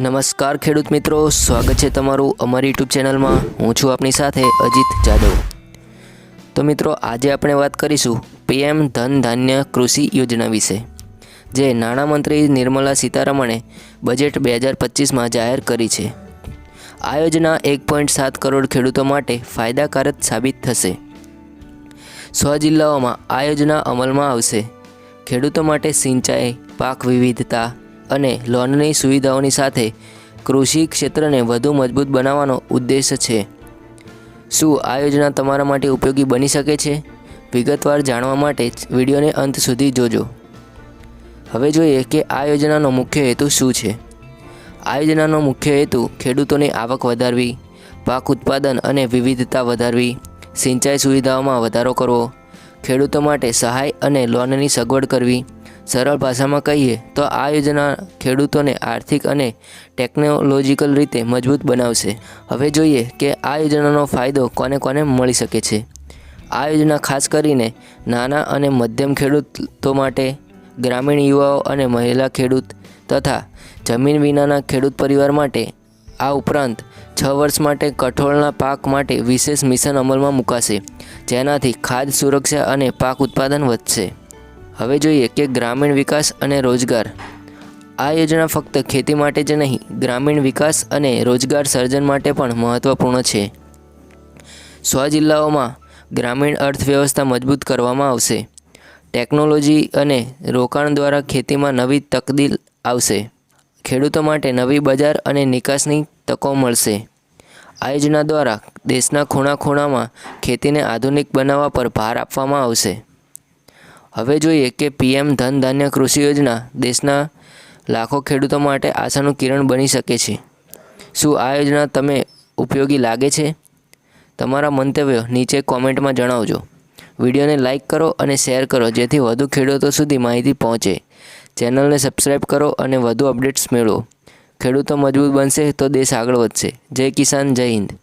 નમસ્કાર ખેડૂત મિત્રો, સ્વાગત છે તમારું અમારી યુટ્યુબ ચેનલમાં. હું છું આપની સાથે અજીત જાદવ. તો મિત્રો, આજે આપણે વાત કરીશું પીએમ ધન ધાન્ય કૃષિ યોજના વિશે, જે નાણામંત્રી નિર્મલા સીતારમણે બજેટ બે હજાર પચીસમાં જાહેર કરી છે. આ યોજના એક પોઈન્ટ સાત કરોડ ખેડૂતો માટે ફાયદાકારક સાબિત થશે. સો જિલ્લાઓમાં આ યોજના અમલમાં આવશે. ખેડૂતો માટે સિંચાઈ, પાક વિવિધતા અને લોનની સુવિધાઓની સાથે કૃષિ ક્ષેત્રને વધુ મજબૂત બનાવવાનો ઉદ્દેશ છે. શું આ યોજના તમારા માટે ઉપયોગી બની શકે છે? વિગતવાર જાણવા માટે વિડીયોને અંત સુધી જોજો. હવે જોઈએ કે આ યોજનાનો મુખ્ય હેતુ શું છે? આ યોજનાનો મુખ્ય હેતુ ખેડૂતોની આવક વધારવી, પાક ઉત્પાદન અને વિવિધતા વધારવી, સિંચાઈ સુવિધાઓમાં વધારો કરવો, ખેડૂતો માટે સહાય અને લોનની સગવડ કરવી સરળ ભાષામાં કહીએ તો આ યોજના ખેડૂતોને આર્થિક અને ટેકનોલોજીકલ રીતે મજબૂત બનાવશે. હવે જોઈએ કે આ યોજનાનો ફાયદો કોને કોને મળી શકે છે. આ યોજના ખાસ કરીને નાના અને મધ્યમ ખેડૂતો માટે, ગ્રામીણ યુવાઓ અને મહિલા ખેડૂત તથા જમીન વિનાના ખેડૂત પરિવાર માટે, આ ઉપરાંત છ વર્ષ માટે કઠોળના પાક માટે વિશેષ મિશન અમલમાં મુકાશે, જેનાથી ખાદ્ય સુરક્ષા અને પાક ઉત્પાદન વધશે. હવે જોઈએ કે ગ્રામીણ વિકાસ અને રોજગાર. આ યોજના ફક્ત ખેતી માટે જ નહીં, ગ્રામીણ વિકાસ અને રોજગાર સર્જન માટે પણ મહત્ત્વપૂર્ણ છે. સો જિલ્લાઓમાં ગ્રામીણ અર્થવ્યવસ્થા મજબૂત કરવામાં આવશે. ટેકનોલોજી અને રોકાણ દ્વારા ખેતીમાં નવી તકદીલ આવશે. ખેડૂતો માટે નવી બજાર અને નિકાસની તકો મળશે. આ યોજના દ્વારા દેશના ખૂણા ખૂણામાં ખેતીને આધુનિક બનાવવા પર ભાર આપવામાં આવશે. હવે જોઈએ કે પીએમ ધન ધાન્ય કૃષિ યોજના દેશના લાખો ખેડૂતો માટે આશાનું કિરણ બની શકે છે. શું આ યોજના તમે ઉપયોગી લાગે છે? તમારા મંતવ્યો નીચે કોમેન્ટમાં જણાવજો. વિડીયોને લાઇક કરો અને શેર કરો જેથી વધુ ખેડૂતો સુધી માહિતી પહોંચે. ચેનલને સબસ્ક્રાઈબ કરો અને વધુ અપડેટ્સ મેળવો. ખેડૂતો મજબૂત બનશે તો દેશ આગળ વધશે. જય કિસાન, જય હિન્દ.